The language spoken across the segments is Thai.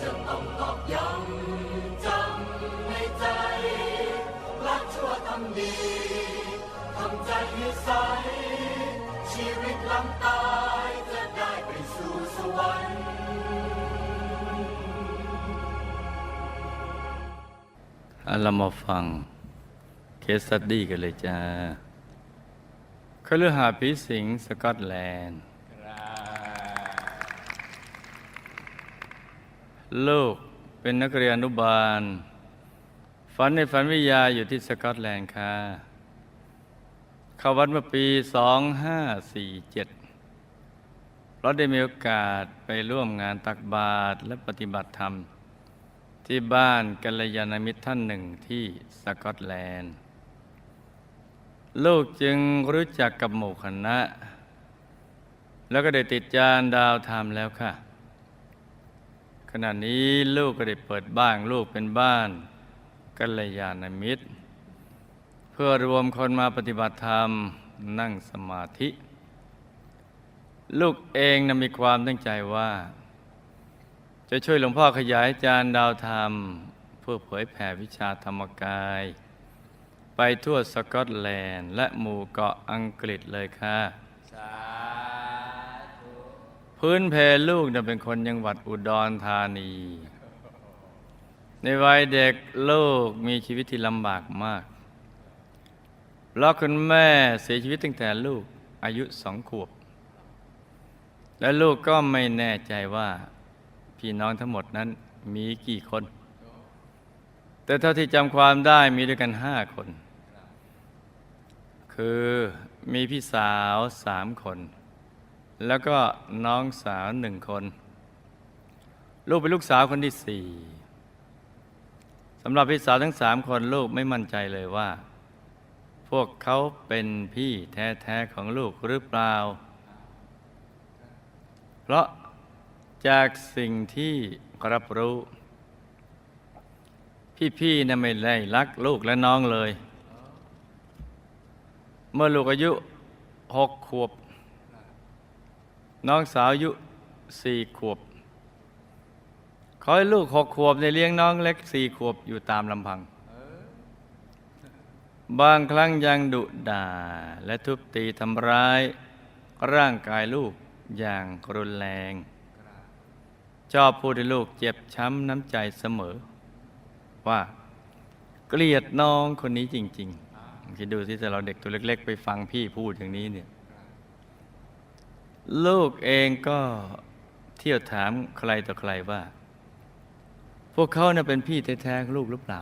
จะต้องตอกย้ำจำในใจรักชั่วทำดีทำใจให้ใส ชีวิตหลังตายจะได้ไปสู่สวรรค์อะเรามาฟังเคสสตดี้กันเลยจ้าคฤหาสน์ผีสิงสกอตแลนด์ ลูกเป็นนักเรียนอนุบาล ฝันในฝันวิทยาอยู่ที่สกอตแลนด์ค่ะเข้าวัดเมื่อปี 2547 เราได้มีโอกาสไปร่วมงานตักบาตรและปฏิบัติธรรม ที่บ้านกัลยาณมิตรท่านหนึ่งที่สกอตแลนด์ ลูกจึงรู้จักกับหมู่คณะ แล้วก็ได้ติดจานดาวธรรมแล้วค่ะ ขณะนี้ลูกก็ได้เปิดบ้านลูกเป็นบ้านกัลยาณมิตร เพื่อรวมคนมาปฏิบัติธรรมนั่งสมาธิ ลูกเองนะมีความตั้งใจว่า จะช่วยหลวงพ่อขยายจานดาวธรรม เพื่อเผยแผ่วิชาธรรมกาย ไปทั่วสกอตแลนด์ และหมู่เกาะอังกฤษเลยค่ะ พื้นเพลูกเนี่ยเป็นคนจังหวัดอุดรธานี ในวัยเด็กลูกมีชีวิตที่ลำบากมากเพราะคุณแม่เสียชีวิตตั้งแต่ลูกอายุสองขวบ และลูกก็ไม่แน่ใจว่าพี่น้องทั้งหมดนั้นมีกี่คน แต่เท่าที่จำความได้มีด้วยกันห้าคน คือมีพี่สาวสามคน แล้วก็น้องสาวหนึ่งคน ลูกเป็นลูกสาวคนที่สี่สำหรับพี่สาวทั้งสามคนลูกไม่มั่นใจเลยว่า พวกเขาเป็นพี่แท้ๆของลูกหรือเปล่า เพราะจากสิ่งที่รับรู้ พี่ๆนะไม่ได้รักลูกและน้องเลย เมื่อลูกอายุหกขวบ น้องสาวอายุสี่ขวบ ขอให้ลูกหกขวบในเลี้ยงน้องเล็กสี่ขวบอยู่ตามลำพัง บางครั้งยังดุด่าและทุบตีทำร้าย ร่างกายลูกอย่างรุนแรง ชอบพูดให้ลูกเจ็บช้ำน้ำใจเสมอ ว่าเกลียดน้องคนนี้จริง ๆ คิดดูที่แต่เราเด็กตัวเล็ก ๆ ไปฟังพี่พูดอย่างนี้เนี่ย ลูกเองก็เที่ยวถามใครต่อใครว่า พวกเขาน่ะเป็นพี่แท้ๆของลูกหรือเปล่า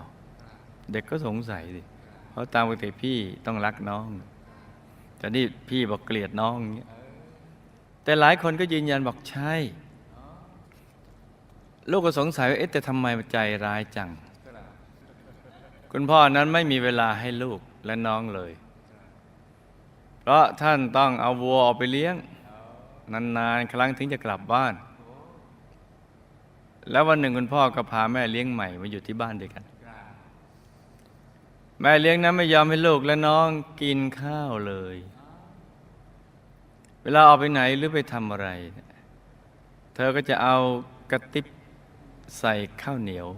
เด็กก็สงสัยสิเพราะตามปกติพี่ต้องรักน้องแต่นี่พี่บอกเกลียดน้องอย่างเงี้ยแต่หลายคนก็ยืนยันบอกใช่ ลูกก็สงสัยว่าเอ๊ะแต่ทำไมใจร้ายจัง คุณพ่อนั้นไม่มีเวลาให้ลูกและน้องเลย เพราะท่านต้องเอาวัวออกไปเลี้ยง นานๆ ครั้งถึงจะกลับบ้าน แล้ววันหนึ่งคุณพ่อก็พาแม่เลี้ยงใหม่มาอยู่ที่บ้านด้วยกัน แม่เลี้ยงนั้นไม่ยอมให้ลูกและน้องกินข้าวเลย เวลาออกไปไหนหรือไปทำอะไร เธอก็จะเอากระติบใส่ข้าวเหนียว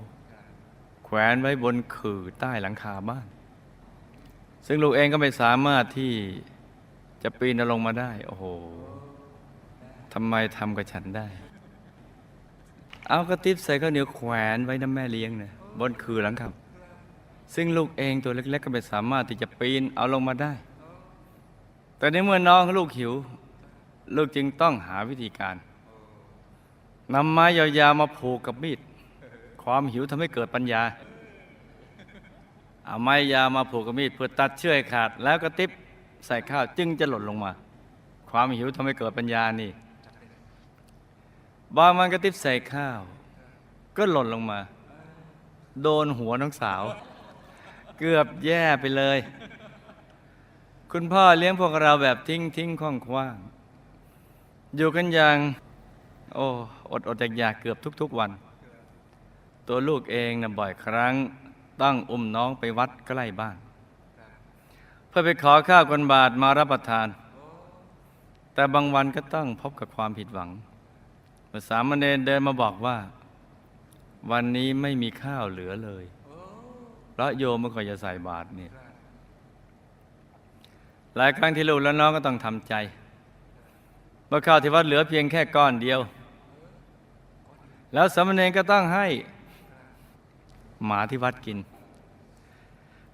แขวนไว้บนขื่อใต้หลังคาบ้าน ซึ่งลูกเองก็ไม่สามารถที่จะปีนลงมาได้ โอ้โหำไมทำกับฉันได้ เอากระติบใส่ข้าวเหนียวแขวนไว้น้ำแม่เลี้ยงเนี่ยบนขื่อหลังคาซึ่งลูกเองตัวเล็ก ๆ ก็ไม่สามารถที่จะปีนเอาลงมาได้ แต่ในเมื่อน้องลูกหิว ลูกจึงต้องหาวิธีการนำไม้ยาวๆมาผูกกับมีด ความหิวทำให้เกิดปัญญา เอาไม้ยาวมาผูกกับมีดเพื่อตัดเชือกขาด แล้วก็ติบใส่ข้าวจึงจะหล่นลงมา ความหิวทำให้เกิดปัญญานี่ บางมันก็ติบใส่ข้าว ก็หล่นลงมา โดนหัวน้องสาว เกือบแย่ไปเลย คุณพ่อเลี้ยงพวกเราแบบทิ้งทิ้งคว่างคว่าง อยู่กันอย่าง โอ้อดอดอยากอยากเกือบทุก ๆวัน ตัวลูกเองนะบ่อยครั้งต้องอุ้มน้องไปวัดใกล้บ้าน เพื่อไปขอข้าวคนบาทมารับประทานแแต่บางวันก็ต้องพบกับความผิดหวัง เมื่อสามเณรเดินมาบอกว่า วันนี้ไม่มีข้าวเหลือเลยเพราะโยมเมื่อก่อนจะใส่บาตรเนี่ยหลายครั้งที่ลูกและน้องก็ต้องทำใจเมื่อข้าวที่วัดเหลือเพียงแค่ก้อนเดียว แล้วสามเณรก็ต้องให้หมาที่วัดกิน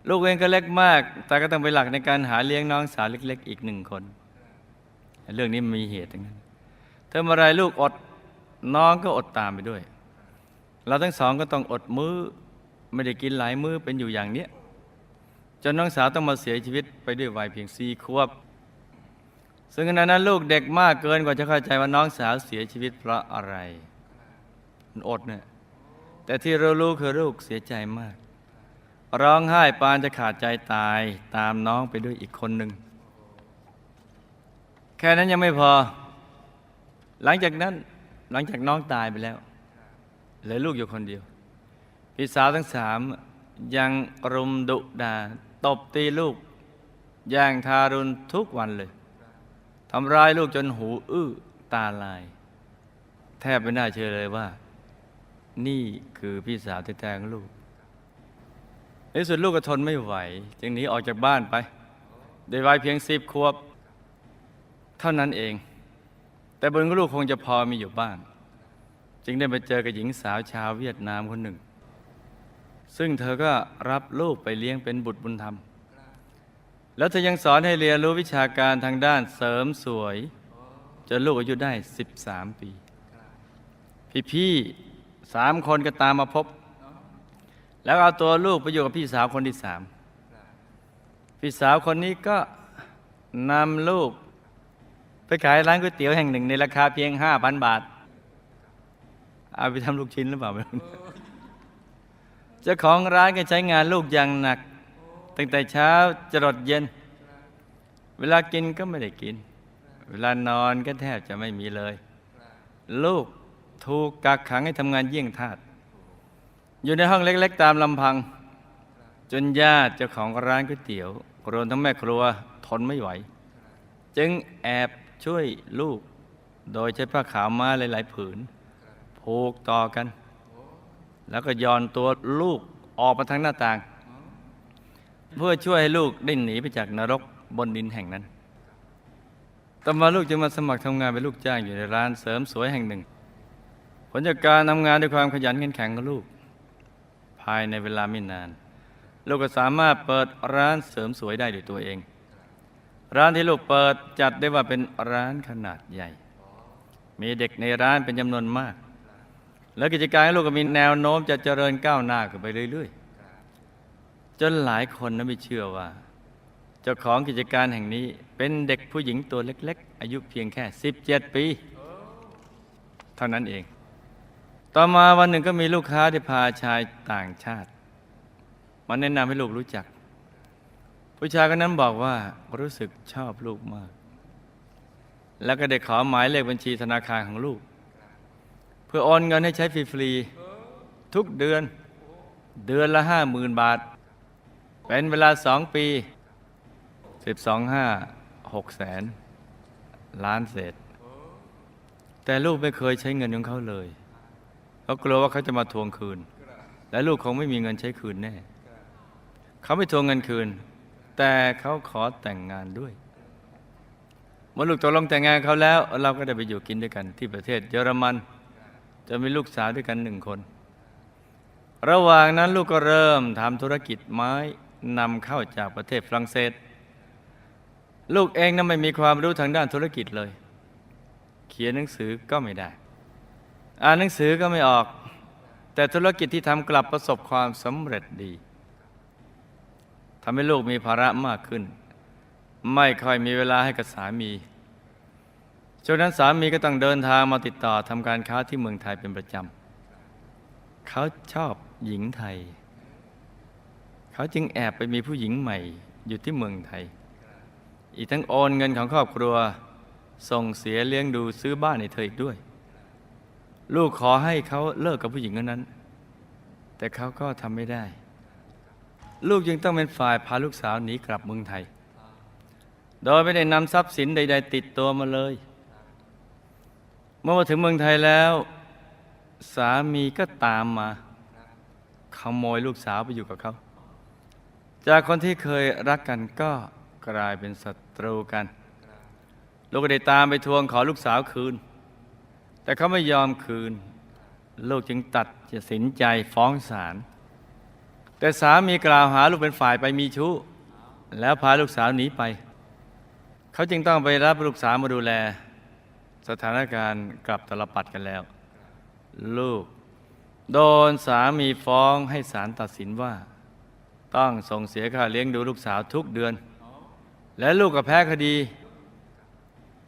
ลูกเองก็เล็กมาก แต่ก็ต้องไปหลักในการหาเลี้ยงน้องสาวเล็ก ๆ อีกหนึ่งคน เรื่องนี้มันมีเหตุอย่างนั้นถ้าเมื่อไรลูกอด น้องก็อดตามไปด้วย เราทั้งสองก็ต้องอดมื้อไม่ได้กินหลายมื้อเป็นอยู่อย่างเนี้ยจนน้องสาวต้องมาเสียชีวิตไปด้วยวัยเพียงสี่ขวบ ซึ่งขณะนั้นลูกเด็กมากเกินกว่าจะเข้าใจว่าน้องสาวเสียชีวิตเพราะอะไรมันอดเนี่ยแต่ที่เรารู้คือลูกเสียใจมาก ร้องไห้ปานจะขาดใจตายตามน้องไปด้วยอีกคนหนึ่ง แค่นั้นยังไม่พอ หลังจากนั้น หลังจากน้องตายไปแล้วเหลือลูกอยู่คนเดียว พี่สาวทั้งสามยังรุมดุดาตบตีลูกอย่างทารุณทุกวันเลยทำร้ายลูกจนหูอื้อตาลาย แทบไม่น่าเชื่อเลยว่า นี่คือพี่สาวแท้ๆของลูกในสุดลูกก็ทนไม่ไหว จึงหนีออกจากบ้านไปโดยวัยเพียงสิบขวบ เท่านั้นเอง แต่บุญของลูกคงจะพอมีอยู่บ้าง จึงได้ไปเจอกับหญิงสาวชาวเวียดนามคนหนึ่ง ซึ่งเธอก็รับลูกไปเลี้ยงเป็นบุตรบุญธรรม แล้วเธอยังสอนให้เรียนรู้วิชาการทางด้านเสริมสวยจนลูกอายุได้ 13 ปี พี่ๆสามคนก็ตามมาพบ แล้วเอาตัวลูกไปอยู่กับพี่สาวคนที่สามพี่สาวคนนี้ก็นำลูก ไปขายร้านก๋วยเตี๋ยวแห่งหนึ่งในราคาเพียงห้าพันบาท เอาไปทำลูกชิ้นหรือเปล่าไม่รู้เจ้าของร้านก็ใช้งานลูกอย่างหนัก ตั้งแต่เช้าจรดเย็น เวลากินก็ไม่ได้กิน เวลานอนก็แทบจะไม่มีเลย ลูกถูกกักขังให้ทำงานเยี่ยงทาสอยู่ในห้องเล็ก ๆ ตามลำพัง จนญาติเจ้าของร้านก๋วยเตี๋ยวรวมทั้งแม่ครัวทนไม่ไหว จึงแอบ ช่วยลูก โดยใช้ผ้าขาวม้าหลายๆผืนผูกต่อกัน แล้วก็ย่อนตัวลูกออกมาทางหน้าต่าง เพื่อช่วยให้ลูกได้หนีไปจากนรกบนดินแห่งนั้นต่อมาลูกจึงมาสมัครทำงานเป็นลูกจ้างอยู่ในร้านเสริมสวยแห่งหนึ่ง ผลจากการทำงานด้วยความขยันขันแข็งของลูก ภายในเวลาไม่นาน ลูกก็สามารถเปิดร้านเสริมสวยได้ด้วยตัวเอง ร้านที่ลูกเปิดจัดได้ว่าเป็นร้านขนาดใหญ่ มีเด็กในร้านเป็นจำนวนมาก แล้วกิจการลูกก็มีแนวโน้มจะเจริญก้าวหน้าขึ้นไปเรื่อย ๆ จนหลายคนนั้นไม่เชื่อว่า เจ้าของกิจการแห่งนี้เป็นเด็กผู้หญิงตัวเล็ก ๆ อายุเพียงแค่ 17 ปี เท่านั้นเอง ต่อมาวันหนึ่งก็มีลูกค้าที่พาชายต่างชาติมาแนะนำให้ลูกรู้จัก ผู้ชายคนนั้นบอกว่ารู้สึกชอบลูกมาก แล้วก็ได้ขอหมายเลขบัญชีธนาคารของลูก เพื่อโอนเงินให้ใช้ฟรีๆทุกเดือนเดือนละห้าหมื่นบาท เป็นเวลาสองปีสิบสองห้าหกแสนล้านเศษ แต่ลูกไม่เคยใช้เงินของเขาเลยเขากลัวว่าเขาจะมาทวงคืน และลูกคงไม่มีเงินใช้คืนแน่ เขาไม่ทวงเงินคืน แต่เขาขอแต่งงานด้วยเมื่อลูกตกลงแต่งงานเขาแล้ว เราก็ได้ไปอยู่กินด้วยกันที่ประเทศ เยอรมัน จะมีลูกสาวด้วยกันหนึ่งคน ระหว่างนั้นลูกก็เริ่มทำธุรกิจไม้นำเข้าจากประเทศฝรั่งเศส ลูกเองนั้นไม่มีความรู้ทางด้านธุรกิจเลย เขียนหนังสือก็ไม่ได้ อ่านหนังสือก็ไม่ออก แต่ธุรกิจที่ทำกลับประสบความสำเร็จดี ทำให้ลูกมีภาระมากขึ้น ไม่ค่อยมีเวลาให้กับสามีช่วงนั้นสามีก็ต้องเดินทางมาติดต่อทำการค้าที่เมืองไทยเป็นประจำเขาชอบหญิงไทย เขาจึงแอบไปมีผู้หญิงใหม่อยู่ที่เมืองไทย อีกทั้งโอนเงินของครอบครัว ส่งเสียเลี้ยงดูซื้อบ้านให้เธออีกด้วย ลูกขอให้เขาเลิกกับผู้หญิงคนนั้น แต่เขาก็ทำไม่ได้ ลูกยังต้องเป็นฝ่ายพาลูกสาวหนีกลับเมืองไทย โดยไม่ได้นำทรัพย์สินใด ๆ ติดตัวมาเลย เมื่อมาถึงเมืองไทยแล้ว สามีก็ตามมาขโมยลูกสาวไปอยู่กับเขา จากคนที่เคยรักกันก็กลายเป็นศัตรูกัน ลูกก็ได้ตามไปทวงขอลูกสาวคืน แต่เขาไม่ยอมคืน ลูกจึงตัดจะสินใจฟ้องศาล แต่สามีกล่าวหาลูกเป็นฝ่ายไปมีชู้ แล้วพาลูกสาวหนีไป เขาจึงต้องไปรับลูกสาวมาดูแล สถานการณ์กลับตลปัดกันแล้ว ลูก โดนสามีฟ้องให้ศาลตัดสินว่า ต้องส่งเสียค่าเลี้ยงดูลูกสาวทุกเดือน และลูกก็แพ้คดี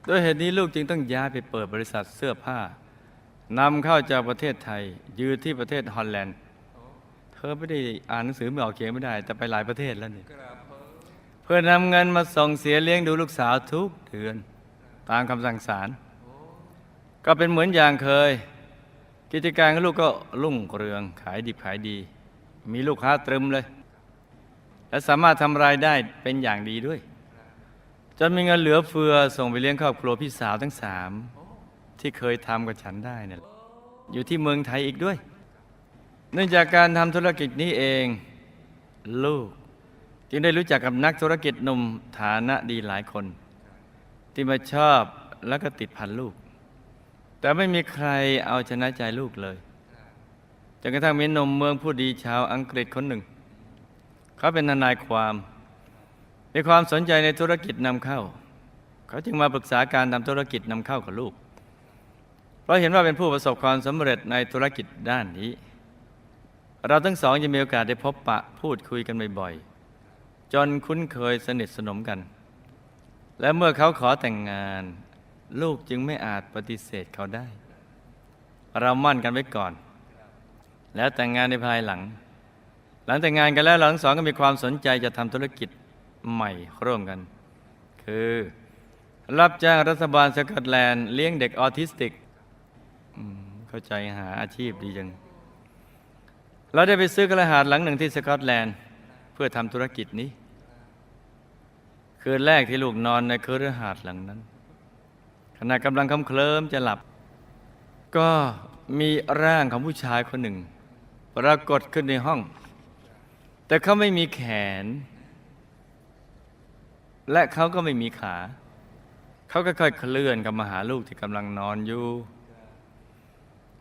ด้วยเหตุนี้ลูกจึงต้องย้ายไปเปิดบริษัทเสื้อผ้านำเข้าจากประเทศไทย ยืนที่ประเทศฮอลแลนด์ เธอไม่ได้อ่านหนังสือไม่ออกเขียนไม่ได้ แต่ไปหลายประเทศแล้วนี่เพื่อนำเงินมาส่งเสียเลี้ยงดูลูกสาวทุกเดือน ตามคำสั่งศาลก็เป็นเหมือนอย่างเคย กิจการของลูกก็รุ่งเรืองขายดิบขายดี มีลูกค้าตรึมเลย และสามารถทำรายได้เป็นอย่างดีด้วยจนมีเงินเหลือเฟือส่งไปเลี้ยงครอบครัวพี่สาวทั้งสามที่เคยทำกับฉันได้เนี่ยอยู่ที่เมืองไทยอีกด้วย นื่องจากการทำธุรกิจนี้เอง ลูก จึงได้รู้จักกับนักธุรกิจหนุ่มฐานะดีหลายคน ที่มาชอบแล้วก็ติดพันลูก แต่ไม่มีใครเอาชนะใจลูกเลยจนกระทั่งมีหนุ่มเมืองผู้ดีชาวอังกฤษคนหนึ่ง เขาเป็นทนายความ มีความสนใจในธุรกิจนำเข้า เขาจึงมาปรึกษาการทำธุรกิจนำเข้ากับลูก เพราะเห็นว่าเป็นผู้ประสบความสำเร็จในธุรกิจด้านนี้ เราทั้งสองจะมีโอกาสได้พบปะพูดคุยกันบ่อยๆ จนคุ้นเคยสนิทสนมกัน และเมื่อเขาขอแต่งงาน ลูกจึงไม่อาจปฏิเสธเขาได้ เรามั่นกันไว้ก่อน แล้วแต่งงานในภายหลัง หลังแต่งงานกันแล้วเราทั้งสองก็มีความสนใจจะทำธุรกิจใหม่ร่วมกัน คือ รับจ้างรัฐบาลสกอตแลนด์เลี้ยงเด็กออทิสติกเข้าใจหาอาชีพดีจัง เราได้ไปซื้อกระหาดหลังหนึ่งที่สกอตแลนด์ เพื่อทำธุรกิจนี้ คืนแรกที่ลูกนอนในคืนหาดหลังนั้น ขณะกำลังคำเคลิ้มจะหลับ ก็มีร่างของผู้ชายคนหนึ่ง ปรากฏขึ้นในห้อง แต่เขาไม่มีแขน และเขาก็ไม่มีขา เขาก็ค่อยๆเคลื่อนกับมาหาลูกที่กำลังนอนอยู่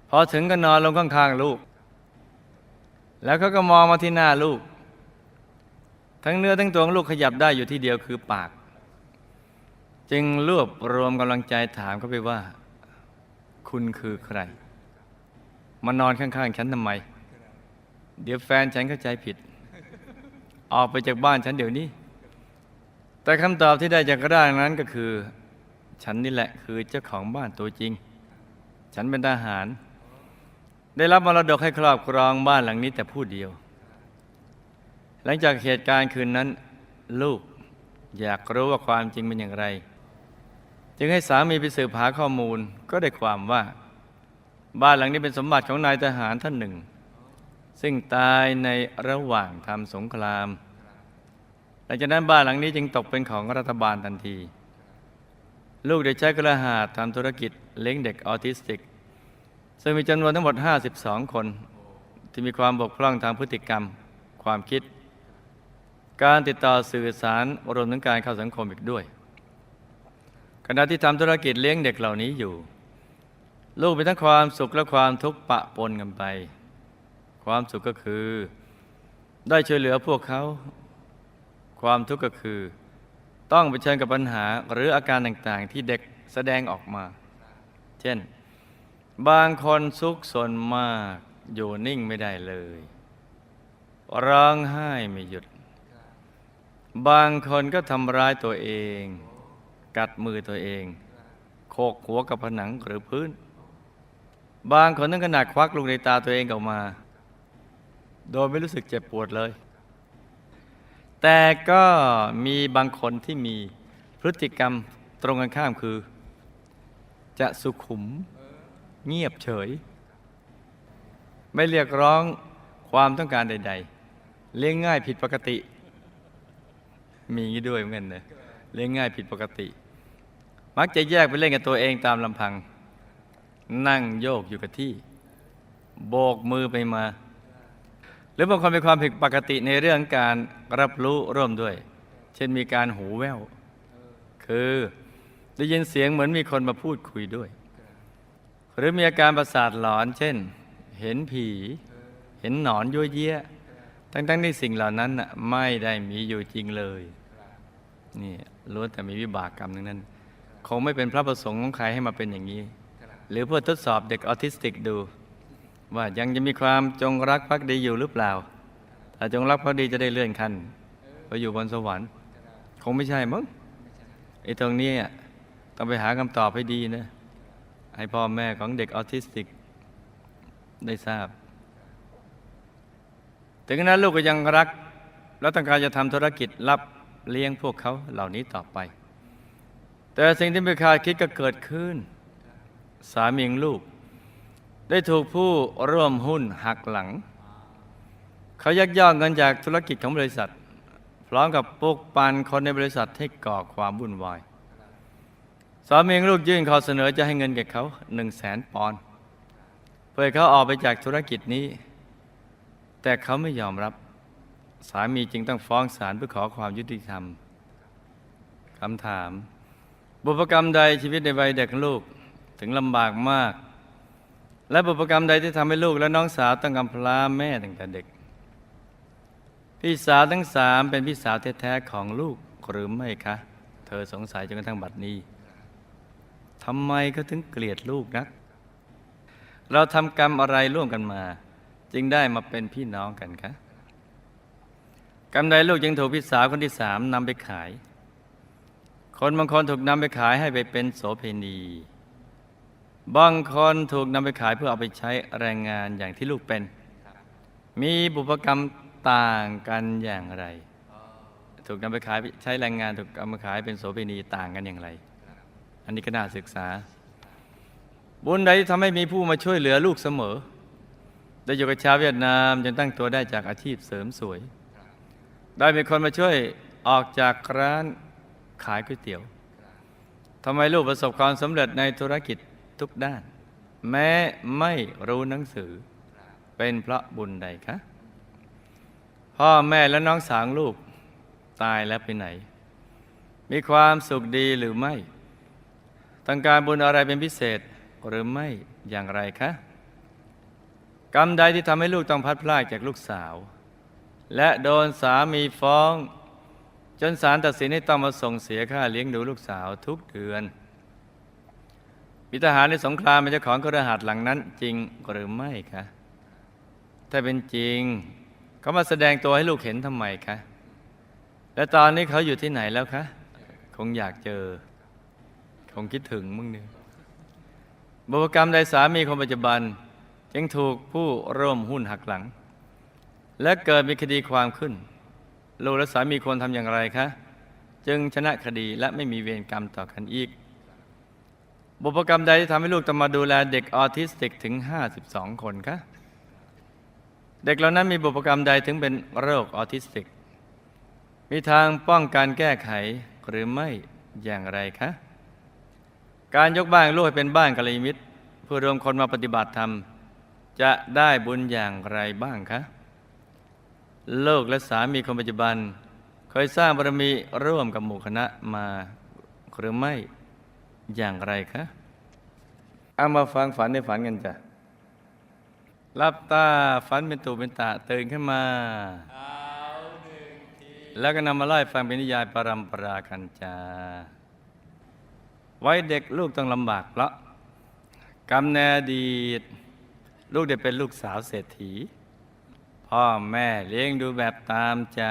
พอถึงก็นอนลงข้างๆลูก แล้วเขาก็มองมาที่หน้าลูก ทั้งเนื้อทั้งตัวของลูกขยับได้อยู่ที่เดียวคือปาก จึงรวบรวมกำลังใจถามเขาไปว่า คุณคือใคร มานอนข้างๆฉันทำไม เดี๋ยวแฟนฉันเข้าใจผิด ออกไปจากบ้านฉันเดี๋ยวนี้ แต่คำตอบที่ได้จากกร่างนั้นก็คือ ฉันนี่แหละคือเจ้าของบ้านตัวจริง ฉันเป็นทหาร ได้รับมรดกให้ครอบครองบ้านหลังนี้แต่ผู้เดียว หลังจากเหตุการณ์คืนนั้น ลูกอยากรู้ว่าความจริงเป็นอย่างไร จึงให้สามีไปสืบหาข้อมูลก็ได้ความว่า บ้านหลังนี้เป็นสมบัติของนายทหารท่านหนึ่ง ซึ่งตายในระหว่างทำสงคราม หลังจากนั้นบ้านหลังนี้จึงตกเป็นของรัฐบาลทันที ลูกได้ใช้กระหาดทำธุรกิจเลี้ยงเด็กออทิสติก ซึ่งมีจำนวนทั้งหมด 52 คน ที่มีความบกพร่องทางพฤติกรรม ความคิด การติดต่อสื่อสารรวมถึงการเข้าสังคมอีกด้วยขณะที่ทำธุรกิจเลี้ยงเด็กเหล่านี้อยู่ ลูกมีทั้งความสุขและความทุกข์ปะปนกันไป ความสุขก็คือ ได้ช่วยเหลือพวกเขา ความทุกข์ก็คือ ต้องเผชิญกับปัญหาหรืออาการต่างๆ ที่เด็กแสดงออกมา เช่น บางคนซุกสนมากอยู่นิ่งไม่ได้เลย ร้องไห้ไม่หยุด บางคนก็ทำร้ายตัวเอง กัดมือตัวเองโขกหัวกับผนังหรือพื้น บางคนถึงขนาดควักลูกในตาตัวเองออกมา โดยไม่รู้สึกเจ็บปวดเลย แต่ก็มีบางคนที่มีพฤติกรรมตรงกันข้ามคือ จะสุขุม เงียบเฉย ไม่เรียกร้องความต้องการใด ๆ เลี้ยงง่ายผิดปกติ มีงี้ด้วยเหมือนกันนะเลี้ยงง่ายผิดปกติ มักจะแยกไปเล่นกับตัวเองตามลำพัง นั่งโยกอยู่กับที่ โบกมือไปมา หรือบางคนมีความผิดปกติในเรื่องการรับรู้ร่วมด้วย เช่นมีการหูแว่วคือได้ยินเสียงเหมือนมีคนมาพูดคุยด้วย หรือมีอาการประสาทหลอน เช่น เห็นผี เห็นหนอนยั่วเยี่ยทั้งๆที่สิ่งเหล่านั้นไม่ได้มีอยู่จริงเลยนี่ล้วนแต่มีวิบากกรรมทั้งนั้น คงไม่เป็นพระประสงค์ของใครให้มาเป็นอย่างนี้ หรือเพื่อทดสอบเด็กออทิสติกดู ว่ายังจะมีความจงรักภักดีอยู่หรือเปล่าถ้าจงรักภักดีจะได้เลื่อนขั้นไปอยู่บนสวรรค์ คงไม่ใช่มั้งไอ้ตรงนี้ต้องไปหาคำตอบให้ดีนะ ให้พ่อแม่ของเด็กออทิสติกได้ทราบ ถึงนั้นลูกก็ยังรัก และต้องการจะทำธุรกิจรับเลี้ยงพวกเขาเหล่านี้ต่อไป แต่สิ่งที่ไม่คาดคิดก็เกิดขึ้น สามีของลูก ได้ถูกผู้ร่วมหุ้นหักหลัง เขายักยอกเงินจากธุรกิจของบริษัท พร้อมกับปลุกปั่นคนในบริษัทให้ก่อความวุ่นวาย สามีลูกยื่นข้อเสนอจะให้เงินแก่เขาหนึ่งแสนปอนด์เพื่อเขาออกไปจากธุรกิจนี้ แต่เขาไม่ยอมรับ สามีจึงต้องฟ้องศาลเพื่อขอความยุติธรรมคำถาม บุพกรรมใดชีวิตในวัยเด็กของลูกถึงลำบากมาก และบุพกรรมใดที่ทำให้ลูกและน้องสาวต้องกำพร้าแม่ตั้งแต่เด็ก พี่สาวทั้งสามเป็นพี่สาวแท้ๆของลูกหรือไม่คะ เธอสงสัยจนกระทั่งบัดนี้ ทำไมเขาถึงเกลียดลูกนัก เราทำกรรมอะไรร่วมกันมา จึงได้มาเป็นพี่น้องกันคะกรรมใดลูกจึงถูกพี่สาวคนที่สามนำไปขาย คนบางคนถูกนำไปขายให้ไปเป็นโสเพณีบางคนถูกนำไปขายเพื่อเอาไปใช้แรงงานอย่างที่ลูกเป็น มีบุพกรรมต่างกันอย่างไร ถูกนำไปขายใช้แรงงานถูกนำไปขายเป็นโสเภณีต่างกันอย่างไร อันนี้ก็น่าศึกษา บุญใดที่ทำให้มีผู้มาช่วยเหลือลูกเสมอ ได้อยู่กับชาวเวียดนามจนตั้งตัวได้จากอาชีพเสริมสวย ได้มีคนมาช่วยออกจากร้านขายก๋วยเตี๋ยวทำไมลูกประสบความสำเร็จในธุรกิจทุกด้าน แม้ไม่รู้หนังสือ เป็นเพราะบุญใดคะพ่อแม่และน้องสาวลูกตายแล้วไปไหน มีความสุขดีหรือไม่ ต้องการบุญอะไรเป็นพิเศษหรือไม่อย่างไรคะ กรรมใดที่ทำให้ลูกต้องพัดพลากจากลูกสาว และโดนสามีฟ้อง จนศาลตัดสินให้ต้องมาส่งเสียค่าเลี้ยงดูลูกสาวทุกเดือนมีทหารในสงครามเป็นเจ้าของกระหัสหลังนั้นจริงหรือไม่คะ ถ้าเป็นจริงเขามาแสดงตัวให้ลูกเห็นทำไมคะ และตอนนี้เขาอยู่ที่ไหนแล้วคะ คงอยากเจอ คงคิดถึงมึงเนี่ยบุพกรรมใดสามีคนปัจจุบัน จึงถูกผู้ร่วมหุ้นหักหลัง และเกิดมีคดีความขึ้น ลูกและสามีควรทำอย่างไรคะ จึงชนะคดีและไม่มีเวรกรรมต่อกันอีก บุพกรรมใดที่ทำให้ลูกต้องมาดูแลเด็กออทิสติกถึง 52 คนคะ เด็กเหล่านั้นมีบุพกรรมใดถึงเป็นโรคออทิสติก มีทางป้องกันแก้ไขหรือไม่อย่างไรคะ การยกบ้านลูกให้เป็นบ้านกัลยาณมิตร เพื่อรวมคนมาปฏิบัติธรรม จะได้บุญอย่างไรบ้างคะโลกและสามีคนปัจจุบัน เคยสร้างบารมีร่วมกับหมู่คณะมาหรือไม่อย่างไรคะเอามาฟังฝันในฝันกันจ้ะรับตาฝันเป็นตูเป็นตาตื่นขึ้นมา แล้วก็นำมาไล่าให้ฟังเป็นนิยายปรัมปรากันจา ไว้เด็กลูกต้องลำบากเพราะกรรมในอดีต ลูกได้เป็นลูกสาวเศรษฐี พ่อแม่เลี้ยงดูแบบตามใจ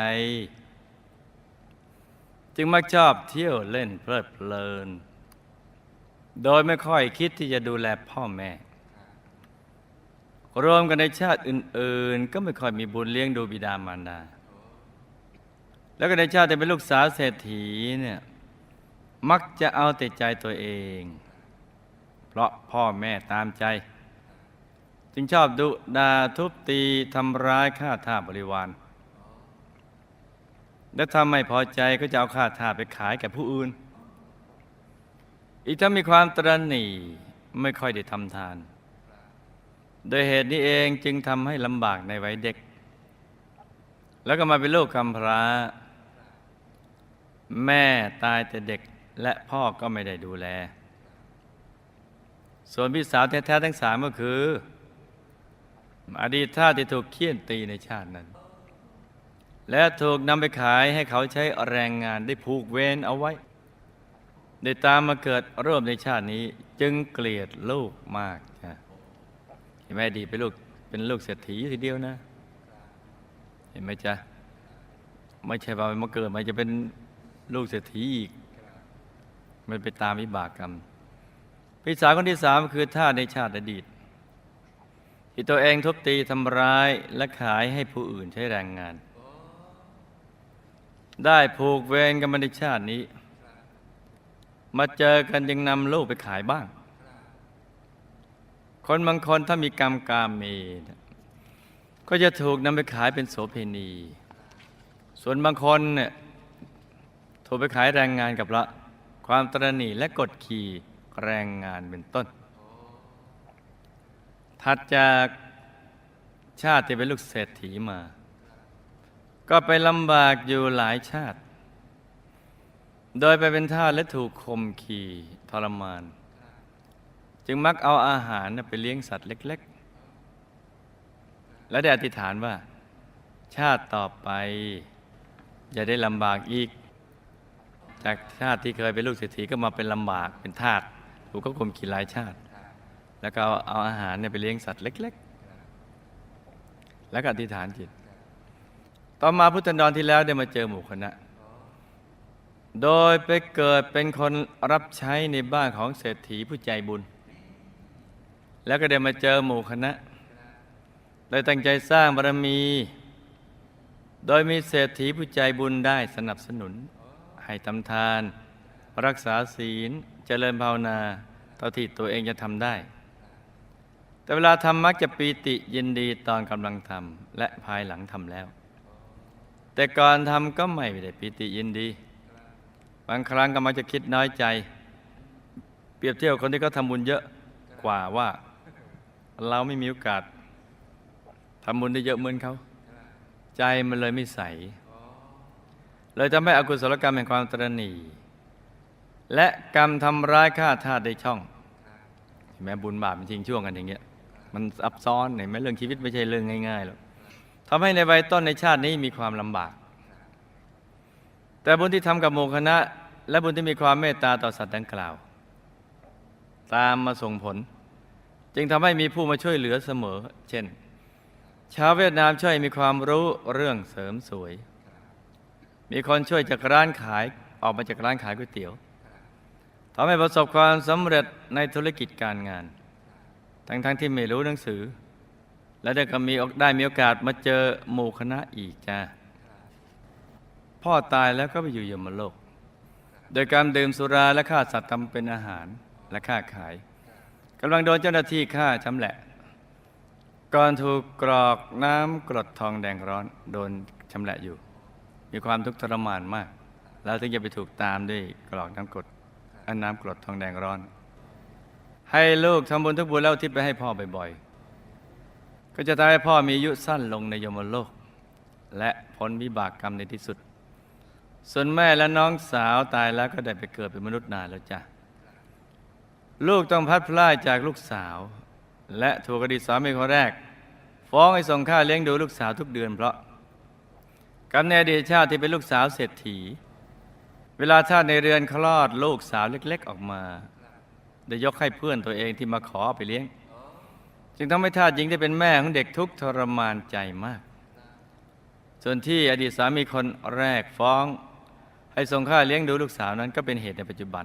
จึงมักชอบเที่ยวเล่นเพลิดเพลิน โดยไม่ค่อยคิดที่จะดูแลพ่อแม่ รวมกันในชาติอื่น ๆ ก็ไม่ค่อยมีบุญเลี้ยงดูบิดามารดาแล้วก็ในชาติที่เป็นลูกสาวเศรษฐีเนี่ย มักจะเอาแต่ใจตัวเอง เพราะพ่อแม่ตามใจ จึงชอบดุดาทุบตีทำร้ายฆ่าท่าบริวาร และถ้าไม่พอใจก็จะเอาค่าทาสไปขายแก่ผู้อื่น อีกถ้ามีความตรณีไม่ค่อยได้ทำทาน โดยเหตุนี้เองจึงทำให้ลำบากในวัยเด็ก แล้วก็มาเป็นลูกกำพร้า แม่ตายแต่เด็ก และพ่อก็ไม่ได้ดูแล ส่วนพี่สาวแท้ๆทั้งสามก็คือ อดีตท่าที่ถูกเคี่ยนตีในชาตินั้น และถูกนำไปขายให้เขาใช้แรงงานได้ผูกเวรเอาไว้ ได้ตามมาเกิดร่วมในชาตินี้จึงเกลียดลูกมากจ้ะเห็นไหมดีเป็นลูกเป็นลูกเศรษฐีทีเดียวนะ เห็นไหมจ๊ะไม่ใช่ว่ามาเกิดมาจะเป็นลูกเศรษฐีอีก มันไปตามวิบากกรรม พี่สาวคนที่สามคือท่าในชาติอดีต ที่ตัวเองทุบตีทำร้ายและขายให้ผู้อื่นใช้แรงงาน ได้ผูกเวรกันมาในชาตินี้ มาเจอกันยังนำลูกไปขายบ้าง คนบางคนถ้ามีกรรมกาเมนะก็จะถูกนำไปขายเป็นโสเพณี ส่วนบางคนเนี่ยถูกไปขายแรงงานกับละ ความตรณีและกดขี่แรงงานเป็นต้น ถัดจากชาติที่เป็นลูกเศรษฐีมา ก็ไปลำบากอยู่หลายชาติ โดยไปเป็นทาสและถูกข่มขี่ทรมาน จึงมักเอาอาหารไปเลี้ยงสัตว์เล็ก ๆ และได้อธิษฐานว่า ชาติต่อไป อย่าได้ลำบากอีก จากชาติที่เคยเป็นลูกเศรษฐีก็มาเป็นลำบากเป็นทาสถูกก็ข่มขี่หลายชาติ แล้วก็เอาเอาอาหารเนี่ยไปเลี้ยงสัตว์เล็ก ๆ แล้วก็อธิษฐานจิต ต่อมาพุทธันดรที่แล้วได้มาเจอหมู่คณะโดยไปเกิดเป็นคนรับใช้ในบ้านของเศรษฐีผู้ใจบุญ แล้วก็ได้มาเจอหมู่คณะเลยตั้งใจสร้างบารมี โดยมีเศรษฐีผู้ใจบุญได้สนับสนุน ให้ทำทาน รักษาศีลเจริญภาวนาเท่าที่ตัวเองจะทำได้ แต่เวลาทำมักจะปีติยินดีตอนกำลังทำและภายหลังทำแล้ว แต่ก่อนทำก็ไม่ได้ปีติยินดี บางครั้งก็มักจะคิดน้อยใจ เปรียบเทียบคนที่เขาทำบุญเยอะกว่าว่า เราไม่มีโอกาสทำบุญได้เยอะเหมือนเขา ใจมันเลยไม่ใส เลยทำให้อกุศลกรรมแห่งความตรณีและกรรมทำร้ายฆ่าทาสได้ช่องเห็นไหมบุญบาปมันทิ้งช่วงกันอย่างเงี้ย มันซับซ้อนเห็นไหมเรื่องชีวิตไม่ใช่เรื่องง่ายๆหรอกทำให้ในวัยต้นในชาตินี้มีความลำบาก แต่บุญที่ทำกับหมู่คณะ และบุญที่มีความเมตตาต่อสัตว์ดังกล่าว ตามมาส่งผล จึงทำให้มีผู้มาช่วยเหลือเสมอ เช่น ชาวเวียดนามช่วยมีความรู้เรื่องเสริมสวย มีคนช่วยจากร้านขายออกมาจากร้านขายก๋วยเตี๋ยวทำให้ประสบความสำเร็จในธุรกิจการงาน ทั้งๆทที่ไม่รู้หนังสือ และได้ก็มีได้มีโอกาสมาเจอหมู่คณะอีกจ้าพ่อตายแล้วก็ไปอยู่ยมโลก โดยการดื่มสุราและฆ่าสัตว์ทำเป็นอาหารและฆ่าขายกำลังโดนเจ้าหน้าที่ฆ่าชำแหละ ก่อนถูกกรอกน้ำกรดทองแดงร้อนโดนชำแหละอยู่ มีความทุกข์ทรมานมาก แล้วถึงจะไปถูกตามด้วยกรอกน้ำกรดอันน้ำกรดทองแดงร้อน ให้ลูกทำบุญทุกบุญแล้วทิศไปให้พ่อบ่อยๆ ก็จะทำให้พ่อมีอายุสั้นลงในยมโลก และพ้นวิบากกรรมในที่สุด ส่วนแม่และน้องสาวตายแล้วก็ได้ไปเกิดเป็นมนุษย์นานแล้วจ้ะ ลูกต้องพัดพลาดจากลูกสาว และถูกอดีตสามีคนแรก ฟ้องให้ส่งค่าเลี้ยงดูลูกสาวทุกเดือนเพราะ กรรมในอดีตชาติที่เป็นลูกสาวเศรษฐี เวลาชาติในเรือนคลอดลูกสาวเล็ก ๆ ออกมาได้ยกให้เพื่อนตัวเองที่มาขอไปเลี้ยง จึงทำให้ทาสหญิงที่เป็นแม่ของเด็กทุกทรมานใจมาก ส่วนที่อดีตสามีคนแรกฟ้อง ให้ส่งค่าเลี้ยงดูลูกสาวนั้นก็เป็นเหตุในปัจจุบัน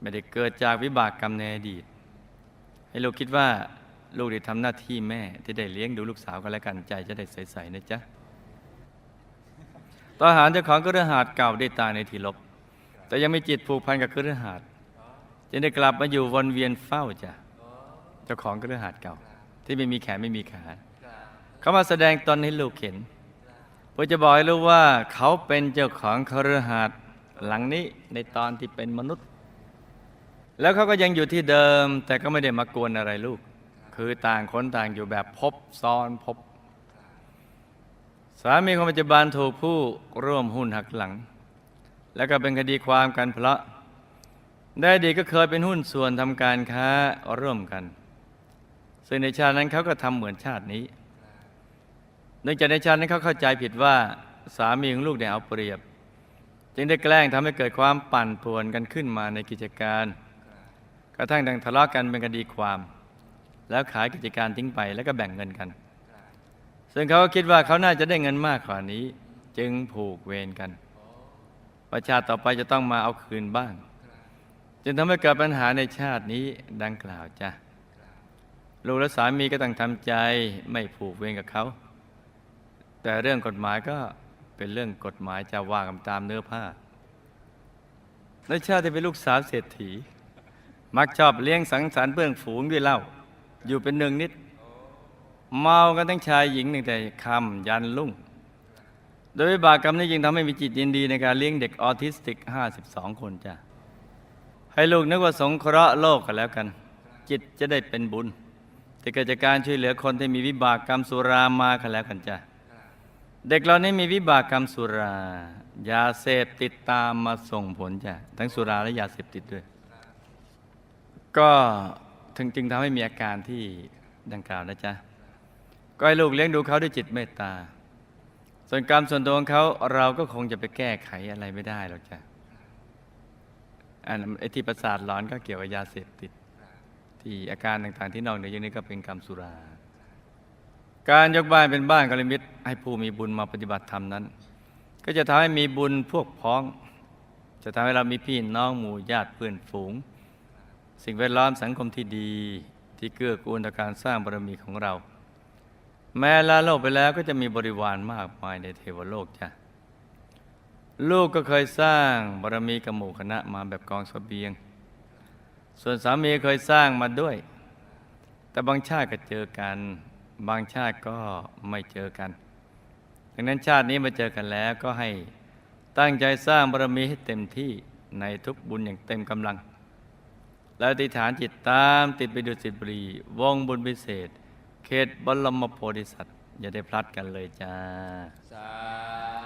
ไม่ได้เกิดจากวิบากกรรมในอดีต ให้ลูกคิดว่าลูกได้ทำหน้าที่แม่ที่ได้เลี้ยงดูลูกสาวกันและกันใจจะได้ใสๆนะจ๊ะ ทหารเจ้าของกระหาดเก่าได้ตายในที่ลบ แต่ยังมีจิตผูกพันกับกระหาดจึงได้กลับมาอยู่วนเวียนเฝ้าจ้ะเจ้าของกระหาดเก่า ที่ไม่มีแขนไม่มีขาเขามาแสดงตนให้ลูกเห็นเพื่อจะบอกให้รู้ว่าเขาเป็นเจ้าของคฤหาสน์หลังนี้ในตอนที่เป็นมนุษย์ แล้วเขาก็ยังอยู่ที่เดิม แต่ก็ไม่ได้มากวนอะไรลูก คือต่างคนต่างอยู่แบบพบซ้อนพบ สามีของปัจจุบันถูกผู้ร่วมหุ้นหักหลัง แล้วก็เป็นคดีความกันเพราะ ได้ดีก็เคยเป็นหุ้นส่วนทำการค้าร่วมกัน ซึ่งในชาตินั้นเขาก็ทำเหมือนชาตินี้เนื่องจากในชาตินั้นเขาเข้าใจผิดว่าสามีของลูกได้เอาเปรียบ จึงได้แกล้งทำให้เกิดความปั่นป่วนกันขึ้นมาในกิจการกระทั่งดังทะเลาะกันเป็นคดีความ แล้วขายกิจการทิ้งไปแล้วก็แบ่งเงินกัน ซึ่งเขาก็คิดว่าเขาน่าจะได้เงินมากกว่านี้ จึงผูกเวรกัน ประชาติต่อไปจะต้องมาเอาคืนบ้าง จึงทำให้เกิดปัญหาในชาตินี้ดังกล่าวจ้ะลูกและสามีก็ต้องทำใจไม่ผูกเวรกับเขา แต่เรื่องกฎหมายก็เป็นเรื่องกฎหมายจะว่ากันตามเนื้อผ้าในชาติที่เป็นลูกสาวเศรษฐี มักชอบเลี้ยงสังสรรค์เพื่อนฝูงด้วยเหล้าอยู่เป็นหนึ่งนิด เมากันทั้งชายหญิงตั้งแต่คำยันลุ่ง โดยวิบากกรรมนี้ยังทำให้มีจิตยินดีในการเลี้ยงเด็กออทิสติก 52 คนจ้ะ ให้ลูกนึกว่าสงเคราะห์โลกกันแล้วกัน จิตจะได้เป็นบุญที่เกิดจากการช่วยเหลือคนที่มีวิบากกรรมสุรามากันแล้วกันจ้ะ เด็กเรานี้มีวิบากกรรมสุรายาเสพติดตามมาส่งผลจ้ะทั้งสุราและยาเสพติดด้วย ก็ถึงจึงทำให้มีอาการที่ดังกล่าวนะจ๊ะ ก็ให้ลูกเลี้ยงดูเขาด้วยจิตเมตตา ส่วนกรรมส่วนตัวของเขาเราก็คงจะไปแก้ไขอะไรไม่ได้หรอกจ้ะอันไอที่ประสาทหลอนก็เกี่ยวกับยาเสพติด ที่อาการต่างๆที่นอกเหนือจากนี้ก็เป็นกรรมสุรา การยกบ้านเป็นบ้านกลมิตรให้ผู้มีบุญมาปฏิบัติธรรมนั้น ก็จะทำให้มีบุญพวกพ้อง จะทำให้เรามีพี่น้องหมู่ญาติเพื่อนฝูง สิ่งแวดล้อมสังคมที่ดีที่เกื้อกูลต่อการสร้างบารมีของเรา แม้ลาโลกไปแล้วก็จะมีบริวารมากมายในเทวโลกจ้ะลูกก็เคยสร้างบารมีกับหมู่คณะมาแบบกองเสบียง ส่วนสามีเคยสร้างมาด้วย แต่บางชาติก็เจอกัน บางชาติก็ไม่เจอกันดังนั้นชาตินี้มาเจอกันแล้วก็ให้ตั้งใจสร้างบารมีให้เต็มที่ในทุกบุญอย่างเต็มกำลัง แล้วอธิฐานจิตตามติดไปดูสิบุรีวงบุญพิเศษ เขตบรมโพธิสัตว์ อย่าได้พลัดกันเลยจ้า สา